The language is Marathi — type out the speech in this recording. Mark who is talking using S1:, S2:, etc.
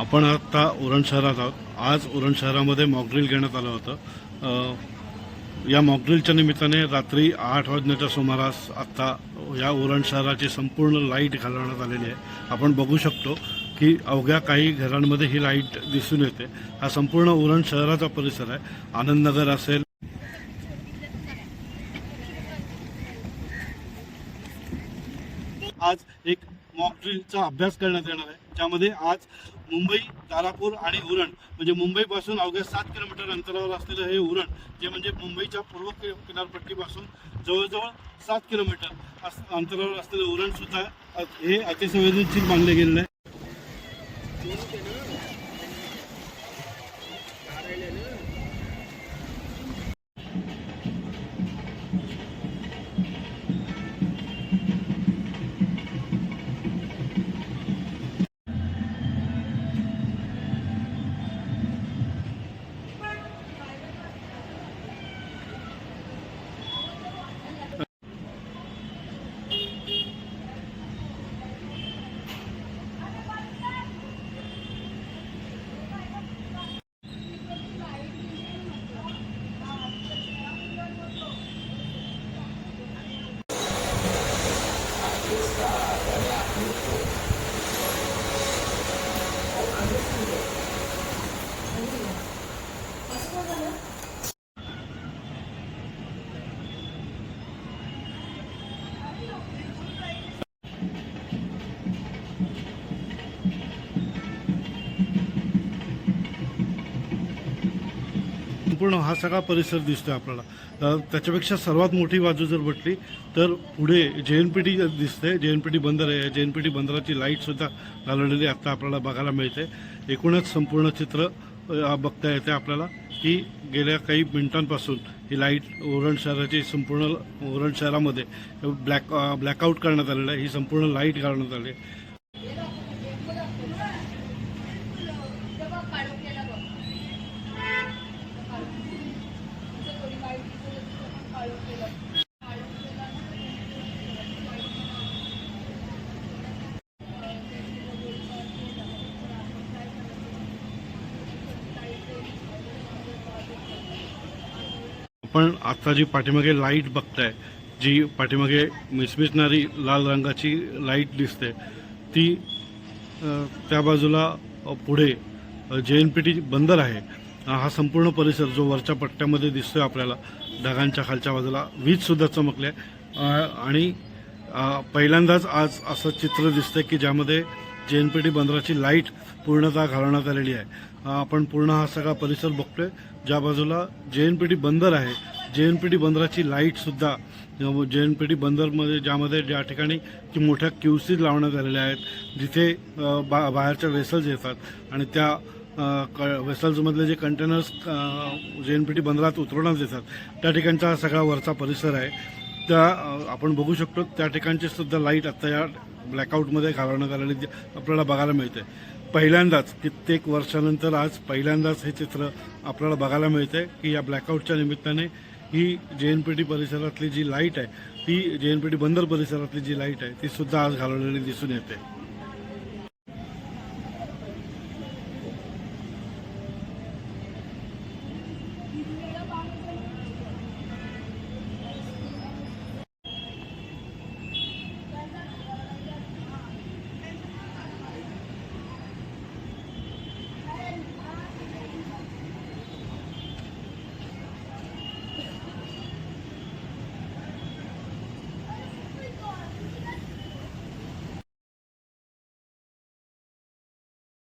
S1: आपण आत्ता उरण शहरात आहोत. आज उरण शहरामध्ये मॉकड्रिल घेण्यात आलं होतं. या मॉकड्रिलच्या निमित्ताने रात्री आठ वाजण्याच्या सुमारास आत्ता या उरण शहराची संपूर्ण लाइट घालवण्यात आलेली आहे. आपण बघू शकतो की अवघ्या काही घरांमध्ये ही लाइट दिसून येते. हा संपूर्ण उरण शहराचा परिसर आहे. आनंदनगर असेल. आज एक मॉक ड्रिलचा अभ्यास करण्यात येणार आहे. ज्यामध्ये आज मुंबई तारापूर आणि उरण म्हणजे मुंबईपासून अवघ्या सात किलोमीटर अंतरावर असलेलं हे उरण जे म्हणजे मुंबईच्या पूर्व किनारपट्टीपासून जवळजवळ सात किलोमीटर अस- अंतरावर असलेलं उरणसुद्धा अ- हे अतिसंवेदनशील मानले गेलेलं आहे. संपूर्ण हा सगळा परिसर दिसतोय आपल्याला. त्याच्यापेक्षा सर्वात मोठी बाजू जर म्हटली तर पुढे जे एन पी टी दिसते जे एन पी टी बंदर आहे जे एन पी टी बंदराची लाईटसुद्धा घालवलेली आत्ता आपल्याला बघायला मिळते. एकूणच संपूर्ण चित्र बघता येते आपल्याला की गेल्या काही मिनिटांपासून ही लाइट ओरण शहराची संपूर्ण ओरण शहरामध्ये ब्लॅक ब्लॅकआउट करण्यात आलेलं आहे. ही संपूर्ण लाइट घालण्यात आली आहे. आपण आत्ता जी पाठीमागे लाइट बघताय जी पाठीमागे मिसमिसणारी लाल रंगाची लाइट दिसते ती त्या बाजूला पुढे जे एन पी टी बंदर आहे. हा संपूर्ण परिसर जो वरच्या पट्ट्यामध्ये दिसतोय आपल्याला ढगांच्या खालच्या बाजूला वीजसुद्धा चमकले आणि पहिल्यांदाच आज असं चित्र दिसतंय की ज्यामध्ये जे एन पी टी बंदराची लाइट पूर्णतः घालवण्यात आलेली आहे. आपण पूर्ण हा सगळा परिसर बघतोय. ज्या बाजूला जे एन पी टी बंदर आहे जे एन पी टी बंदराची लाईटसुद्धा जे एन पी टी बंदरमध्ये ज्यामध्ये ज्या ठिकाणी की मोठ्या क्यूसीज लावण्यात आलेल्या आहेत जिथे बा बाहेरच्या वेसल्स येतात आणि त्या क वेसल्समधले जे कंटेनर्स जे एन पी टी बंदरात उतरवण्यात येतात त्या ठिकाणचा हा सगळा वरचा परिसर आहे. त्या आपण बघू शकतो त्या ठिकाणची सुद्धा लाइट आता या ब्लॅकआउटमध्ये घालवण्यात आलेली आपल्याला बघायला मिळते पहिल्यांदाच कित्येक वर्षानंतर आज पहिल्यांदाच हे चित्र आपल्याला बघायला मिळते की या ब्लॅकआउटच्या निमित्ताने ही जे एन पी टी परिसरातली जी लाइट आहे ती जे एन पी टी बंदर परिसरातली जी लाइट आहे ती सुद्धा आज घालवलेली दिसून येते.